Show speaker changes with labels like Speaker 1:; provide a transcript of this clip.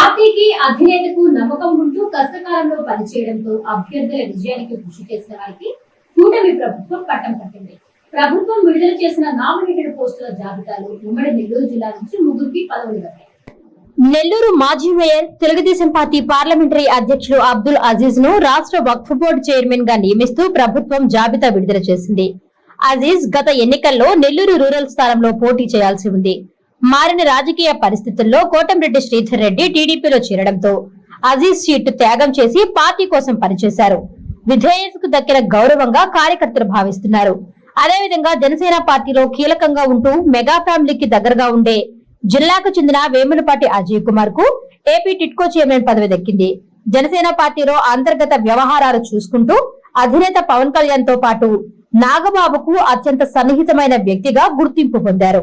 Speaker 1: పార్టీకి అధినేతకు నమ్మకం ఉంటూ కష్టకాలంలో పనిచేయడంతో అభ్యర్థుల విజయానికి కృషి చేసిన వారికి కూటమి ప్రభుత్వం పట్టం పట్టింది. ప్రభుత్వం విడుదల చేసిన నామినేటెడ్ పోస్టుల జాబితాలో ఉమ్మడి నెల్లూరు జిల్లా నుంచి ముగ్గురికి పదవులు దక్కాయి
Speaker 2: నెల్లూరు మాజీ మేయర్ తెలుగుదేశం పార్టీ పార్లమెంటరీ అధ్యక్షులు అబ్దుల్ అజీజ్ను రాష్ట్ర వక్ఫ్ బోర్డు చైర్మన్గా నియమిస్తూ ప్రభుత్వం జాబితా విడుదల చేసింది. అజీజ్ గత ఎన్నికల్లో నెల్లూరు రూరల్ స్థానంలో పోటీ చేయాల్సి ఉంది. మారిన రాజకీయ పరిస్థితుల్లో కోటంరెడ్డి శ్రీధర్ రెడ్డి టీడీపీలో చేరడంతో అజీజ్ సీటు త్యాగం చేసి పార్టీ కోసం పనిచేశారు. విధేయతకు దక్కిన గౌరవంగా కార్యకర్తలు భావిస్తున్నారు. అదేవిధంగా జనసేన పార్టీలో కీలకంగా ఉంటూ మెగా ఫ్యామిలీకి దగ్గరగా ఉండే జిల్లాకు చెందిన వేములపాటి అజయ్ కుమార్కు ఏపీ టిట్కో చైర్మన్ పదవి దక్కింది. జనసేన పార్టీలో అంతర్గత వ్యవహారాలు చూసుకుంటూ అధినేత పవన్ కళ్యాణ్తో పాటు నాగబాబుకు అత్యంత సన్నిహితమైన వ్యక్తిగా గుర్తింపు పొందారు.